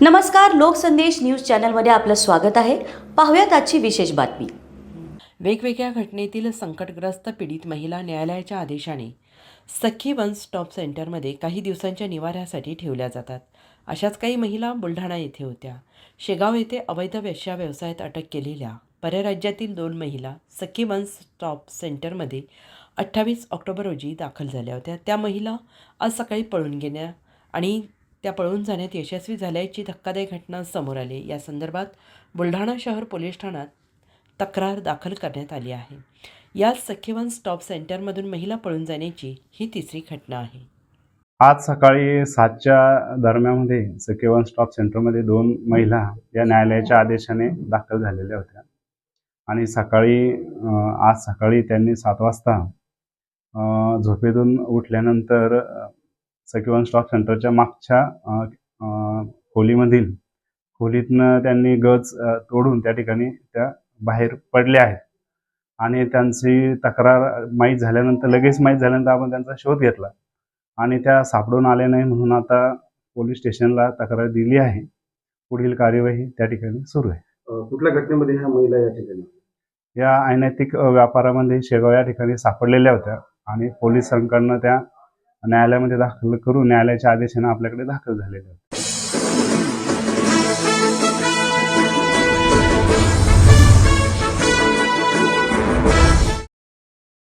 नमस्कार लोकसंदेश न्यूज चॅनलमध्ये आपलं स्वागत आहे. पाहूयात आजची विशेष बातमी. वेगवेगळ्या घटनेतील संकटग्रस्त पीडित महिला न्यायालयाच्या आदेशाने सखी वन स्टॉप सेंटरमध्ये काही दिवसांच्या निवाऱ्यासाठी ठेवल्या जातात. अशाच काही महिला बुलढाणा येथे होत्या. शेगाव येथे अवैध वेश्या व्यवसायात अटक केलेल्या परराज्यातील दोन महिला सखी वन स्टॉप सेंटरमध्ये अठ्ठावीस ऑक्टोबर रोजी दाखल झाल्या होत्या. त्या महिला आज सकाळी पळून गेल्या आणि त्या पळून जाण्यात यशस्वी झाल्याची धक्कादायक घटना समोर आली. या संदर्भात बुलढाणा शहर पोलीस ठाण्यात तक्रार दाखल करण्यात आली आहे. या सख्यवन स्टॉप सेंटरमधून महिला पळून जाण्याची ही तिसरी घटना आहे. आज सकाळी सातच्या दरम्यानमध्ये सकेवन स्टॉप सेंटरमध्ये दोन महिला या न्यायालयाच्या आदेशाने दाखल झालेल्या होत्या. आणि सकाळी आज सकाळी त्यांनी सात वाजता झोपेतून उठल्यानंतर सकेवन स्टॉप सेंटरच्या मागच्या खोलीमधील खोलीतनं त्यांनी गज तोडून त्या ठिकाणी त्या बाहेर पडल्या आहेत. आणि त्यांची तक्रार माहीत झाल्यानंतर लगेच माहीत झाल्यानंतर आपण त्यांचा शोध घेतला. आणि त्या सापडून आल्या नाही म्हणून आता पोलीस स्टेशनला तक्रार दिली आहे. पुढील कार्यवाही त्या ठिकाणी सुरू आहे. कुठल्या घटनेमध्ये ह्या महिला या ठिकाणी? या अनैतिक व्यापारामध्ये शेगाव या ठिकाणी सापडलेल्या होत्या. आणि पोलिसांकडनं त्या न्यायालयामध्ये दाखल करून न्यायालयाच्या आदेशाने आपल्याकडे दाखल झालेले आहे